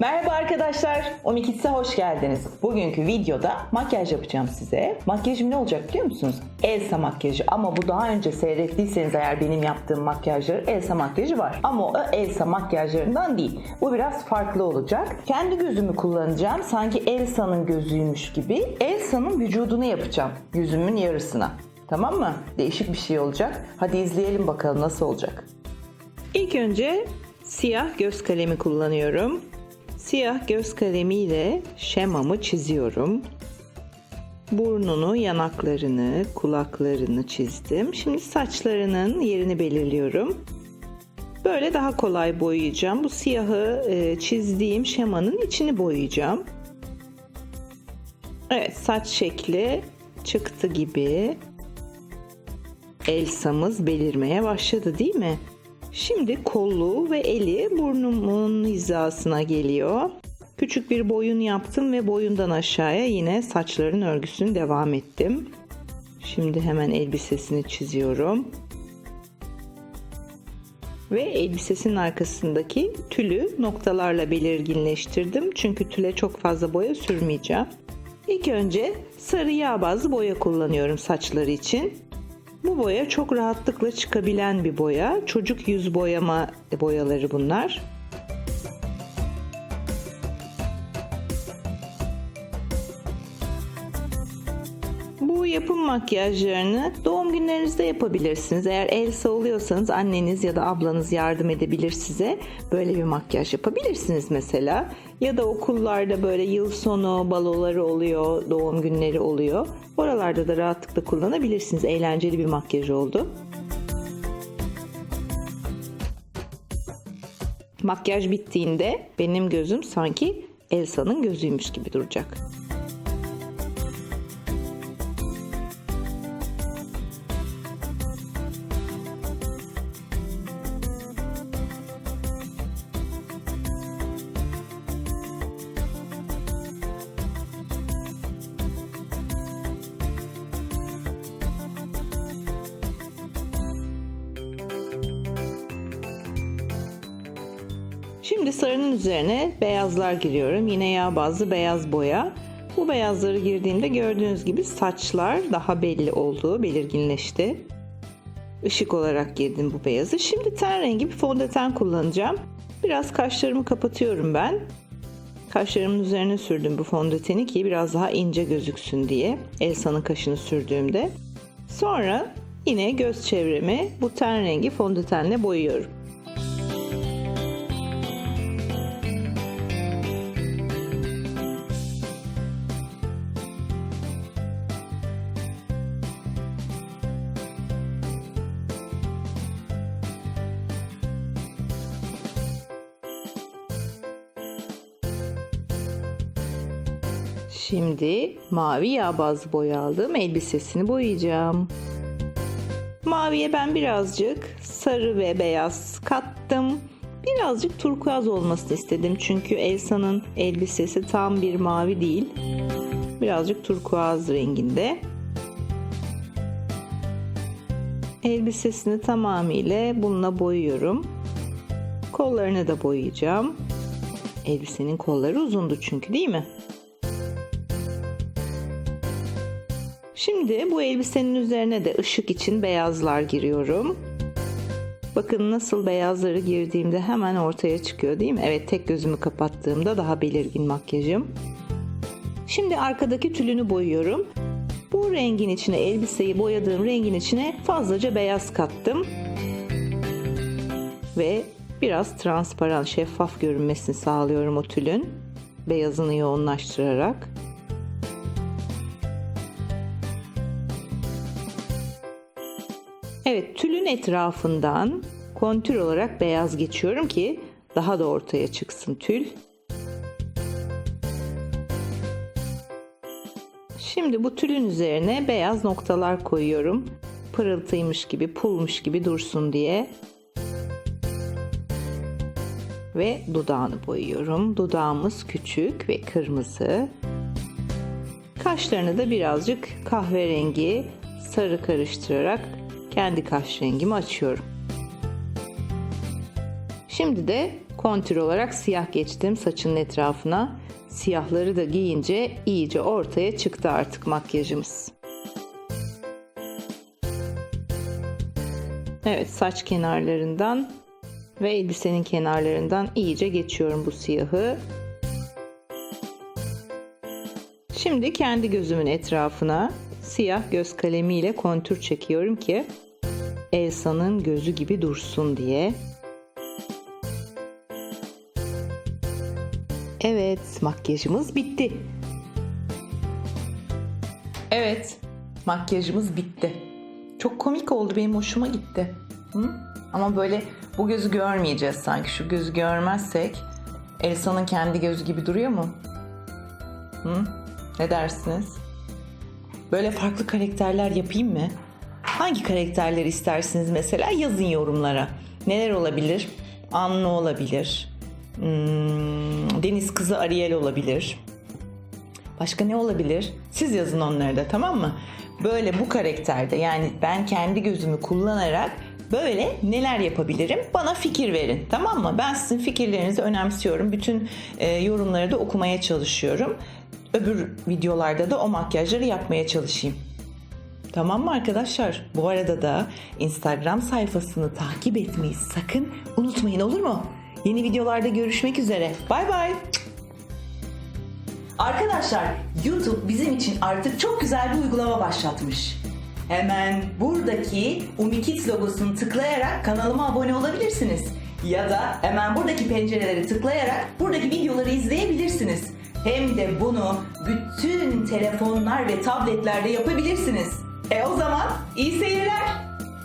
Merhaba arkadaşlar, Omikits'e hoş geldiniz. Bugünkü videoda makyaj yapacağım size. Makyajım ne olacak biliyor musunuz? Elsa makyajı ama bu daha önce seyrettiyseniz eğer benim yaptığım makyajları Elsa makyajı var. Ama o Elsa makyajlarından değil. Bu biraz farklı olacak. Kendi gözümü kullanacağım. Sanki Elsa'nın gözüymüş gibi. Elsa'nın vücudunu yapacağım. Yüzümün yarısına. Tamam mı? Değişik bir şey olacak. Hadi izleyelim bakalım nasıl olacak. İlk önce siyah göz kalemi kullanıyorum. Siyah göz kalemiyle şemamı çiziyorum. Burnunu, yanaklarını, kulaklarını çizdim. Şimdi saçlarının yerini belirliyorum. Böyle daha kolay boyayacağım. Bu siyahı e, çizdiğim şemanın içini boyayacağım. Evet, saç şekli çıktı gibi. Elsa'mız belirmeye başladı değil mi? Şimdi kolu ve eli burnumun hizasına geliyor. Küçük bir boyun yaptım ve boyundan aşağıya yine saçların örgüsünü devam ettim. Şimdi hemen elbisesini çiziyorum. Ve elbisesinin arkasındaki tülü noktalarla belirginleştirdim. Çünkü tüle çok fazla boya sürmeyeceğim. İlk önce sarı yağ bazlı boya kullanıyorum saçları için. Bu boya çok rahatlıkla çıkabilen bir boya. Çocuk yüz boyama boyaları bunlar. Bu yapım makyajlarını doğum günlerinizde yapabilirsiniz. Eğer Elsa oluyorsanız anneniz ya da ablanız yardım edebilir size. Böyle bir makyaj yapabilirsiniz mesela. Ya da okullarda böyle yıl sonu baloları oluyor, doğum günleri oluyor. Oralarda da rahatlıkla kullanabilirsiniz. Eğlenceli bir makyaj oldu. Makyaj bittiğinde benim gözüm sanki Elsa'nın gözüymüş gibi duracak. Şimdi sarının üzerine beyazlar giriyorum. Yine yağ bazlı beyaz boya. Bu beyazları girdiğimde gördüğünüz gibi saçlar daha belli oldu, belirginleşti. Işık olarak girdim bu beyazı. Şimdi ten rengi bir fondöten kullanacağım. Biraz kaşlarımı kapatıyorum ben. Kaşlarımın üzerine sürdüm bu fondöteni ki biraz daha ince gözüksün diye. Elsa'nın kaşını sürdüğümde. Sonra yine göz çevremi bu ten rengi fondötenle boyuyorum. Şimdi mavi yağ bazlı boya aldım. Elbisesini boyayacağım. Maviye ben birazcık sarı ve beyaz kattım. Birazcık turkuaz olmasını istedim. Çünkü Elsa'nın elbisesi tam bir mavi değil. Birazcık turkuaz renginde. Elbisesini tamamıyla bununla boyuyorum. Kollarını da boyayacağım. Elbisenin kolları uzundu çünkü değil mi? Şimdi bu elbisenin üzerine de ışık için beyazlar giriyorum. Bakın nasıl beyazları girdiğimde hemen ortaya çıkıyor değil mi? Evet tek gözümü kapattığımda daha belirgin makyajım. Şimdi arkadaki tülünü boyuyorum. Bu rengin içine elbiseyi boyadığım rengin içine fazlaca beyaz kattım. Ve biraz transparan, şeffaf görünmesini sağlıyorum o tülün. Beyazını yoğunlaştırarak. Evet tülün etrafından kontür olarak beyaz geçiyorum ki daha da ortaya çıksın tül. Şimdi bu tülün üzerine beyaz noktalar koyuyorum. Pırıltıymış gibi, pulmuş gibi dursun diye. Ve dudağını boyuyorum. Dudağımız küçük ve kırmızı. Kaşlarını da birazcık kahverengi, sarı karıştırarak kendi kaş rengimi açıyorum. Şimdi de kontür olarak siyah geçtim saçının etrafına. Siyahları da giyince iyice ortaya çıktı artık makyajımız. Evet saç kenarlarından ve elbisenin kenarlarından iyice geçiyorum bu siyahı. Şimdi kendi gözümün etrafına siyah göz kalemiyle kontür çekiyorum ki Elsa'nın gözü gibi dursun diye. Evet, makyajımız bitti. Evet, makyajımız bitti. Çok komik oldu, benim hoşuma gitti. Hı? Ama böyle bu gözü görmeyeceğiz sanki. Şu gözü görmezsek Elsa'nın kendi gözü gibi duruyor mu? Hı? Ne dersiniz? Böyle farklı karakterler yapayım mı? Hangi karakterleri istersiniz mesela yazın yorumlara. Neler olabilir? Anlı olabilir. Hmm, Deniz kızı Ariel olabilir. Başka ne olabilir? Siz yazın onları da tamam mı? Böyle bu karakterde yani ben kendi gözümü kullanarak böyle neler yapabilirim? Bana fikir verin tamam mı? Ben sizin fikirlerinizi önemsiyorum. Bütün e, yorumları da okumaya çalışıyorum. Öbür videolarda da o makyajları yapmaya çalışayım. Tamam mı arkadaşlar? Bu arada da Instagram sayfasını takip etmeyi sakın unutmayın olur mu? Yeni videolarda görüşmek üzere. Bay bay. Arkadaşlar YouTube bizim için artık çok güzel bir uygulama başlatmış. Hemen buradaki Umikids logosunu tıklayarak kanalıma abone olabilirsiniz. Ya da hemen buradaki pencereleri tıklayarak buradaki videoları izleyebilirsiniz. Hem de bunu bütün telefonlar ve tabletlerde yapabilirsiniz. E o zaman iyi seyirler.